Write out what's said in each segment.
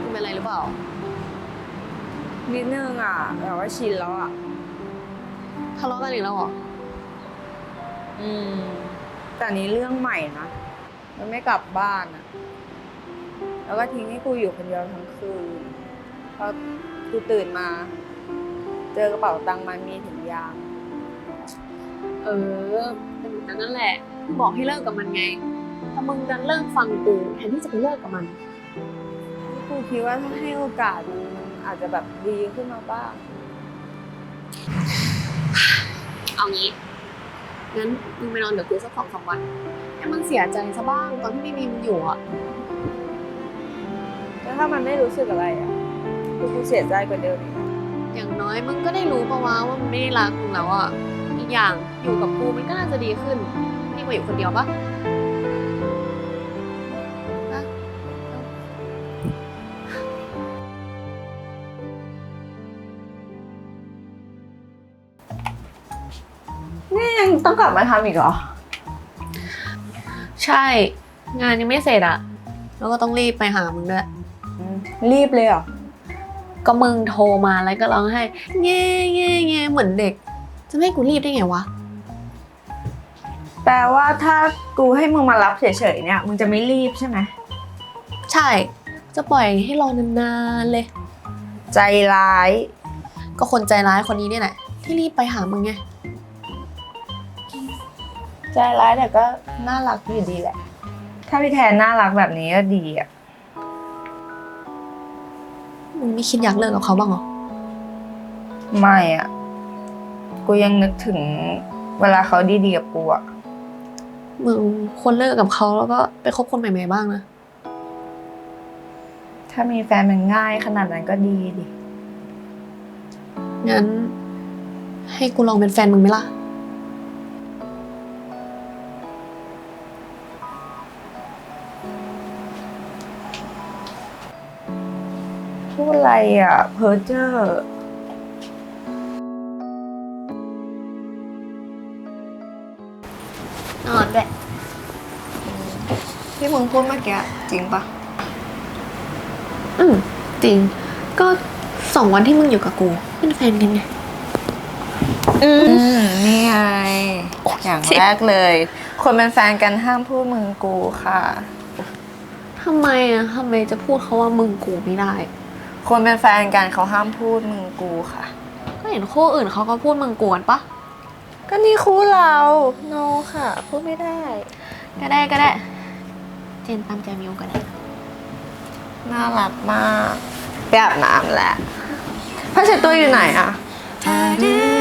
มึงเป็นอะไรหรือเปล่า นิดนึงอะแต่ว่าชินแล้วอะ ทะเลาะกันอีกแล้วเหรอ อืม แต่นี้เรื่องใหม่นะ มันไม่กลับบ้านอะ แล้วก็ทิ้งให้กูอยู่คนเดียวทั้งคืนพอกูตื่นมา เจอกระเป๋าตังค์มันมีถุงยาง เออ เป็นแบบนั้นนั่นแหละ บอกให้เลิกกับมันไงแต่มึงดันเลิกฟังกูแทนที่จะไปเลิกกับมัน กูคิดว่าถ้าให้โอกาสมันมันอาจจะแบบดีขึ้นมาบ้าง เอางี้ งั้นมึงไปนอนเดี๋ยวกูสักสองสามวันให้มันเสียใจซะบ้างตอนที่ไม่มีมึงอยู่อะ แล้วถ้ามันไม่รู้สึกอะไรอะกูกูเสียใจกว่าเดิมอีกอย่างน้อยมึงก็ได้รู้ปะวะว่ามันไม่ได้รักมึงแล้วอะ อีกอย่างอยู่กับกูมันก็น่าจะดีขึ้นดีกว่าอยู่คนเดียวปะฮะนี่ยังต้องกลับมาทำอีกเหรอ ใช่ งานยังไม่เสร็จอะแล้วก็ต้องรีบไปหามึงด้วย รีบเลยเหรอ ก็มึงโทรมาแล้วก็ร้องไห้เงี้เงี้เงี้เหมือนเด็ก จะไม่ให้กูรีบได้ไงวะ แปลว่าถ้ากูให้มึงมารับเฉยๆเนี่ย มึงจะไม่รีบใช่ไหม ใช่ จะปล่อยให้รอนานๆเลย ใจร้าย ก็คนใจร้ายคนนี้เนี่ยแหละที่รีบไปหามึงไง ใจร้ายแต่ก็น่ารักอยู่ดีแหละ ถ้าพี่แทนน่ารักแบบนี้ก็ดีอะ มึงไม่คิดอยากเลิกกับเขาบ้างเหรอ ไม่อะ กูยังนึกถึงเวลาเขาดีๆกับกูอะมึงควรเลิกกับเขาแล้วก็ไปคบคนใหม่ๆบ้างนะ ถ้ามีแฟนมันง่ายขนาดนั้นก็ดีดิ งั้น ให้กูลองเป็นแฟนมึงไหมล่ะ พูดอะไรอะ เพอเจอร์ ด้วย ที่มึงพูดเมื่อกี้จริงปะอืมจริง ก็สองวันที่มึงอยู่กับกู เป็นแฟนกันไงอืมอืม นี่ไง อย่างแรกเลย คนเป็นแฟนกันห้ามพูดมึงกูค่ะ ทำไมอะทำไมจะพูดเขาว่ามึงกูไม่ได้ คนเป็นแฟนกันเขาห้ามพูดมึงกูค่ะ ก็เห็นคู่อื่นเขาก็พูดมึงกวนปะ ก็นี่คู่เราโนค่ะ พูดไม่ได้ ก็ได้ก็ได้ เจนตามใจมิวก็ได้ น่ารักมากไปอาบน้ำแหละผ้าเช็ดตัวอยู่ไหนอะ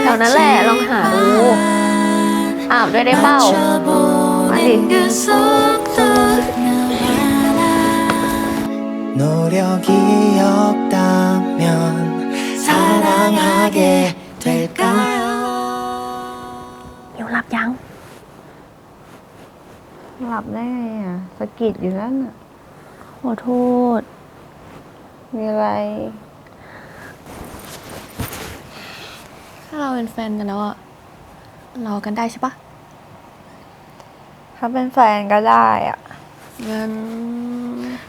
แถวนั้นแหละลองหาดูอาบด้วยได้เปล่า มาดิ 노력이 없다면 사랑하게 될까요 มิวหลับ ยัง หลับได้ไงอะสะกิดอยู่นั่นอะขอโทษ มีอะไร ถ้าเราเป็นแฟนกันแล้วอะรอกันได้ใช่ปะถ้าเป็นแฟนก็ได้อะงั้น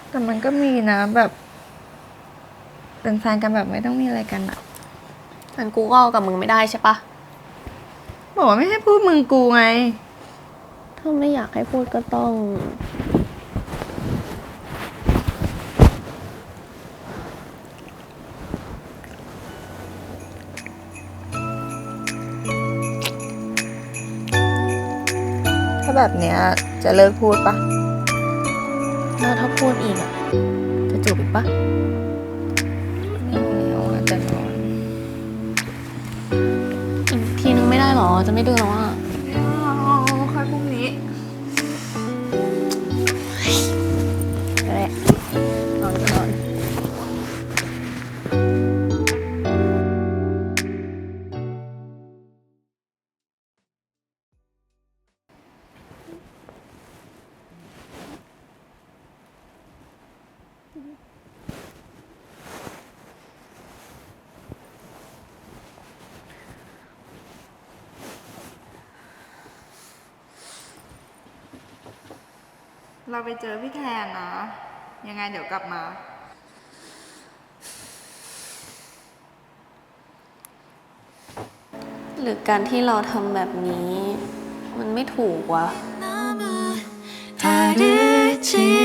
แต่มันก็มีนะแบบ เป็นแฟนกันแบบไม่ต้องมีอะไรกันอะงั้นกูก็เอากับมึงไม่ได้ใช่ปะ บอกว่าไม่ให้พูดมึงกูไง ถ้าไม่อยากให้พูดก็ต้อง ถ้าแบบเนี้ยจะเลิกพูดปะแล้วถ้าพูดอีกอะจะจูบอีกปะไม่เอาอะจะนอน หรอ จะไม่ดึงแล้วอะเอาค่อยพรุ่งนี้ก็ได้นอนก็นอนอืม เราไปเจอพี่แทนนะ ยังไงเดี๋ยวกลับมา หรือการที่เราทำแบบนี้ มันไม่ถูกวะ 다르지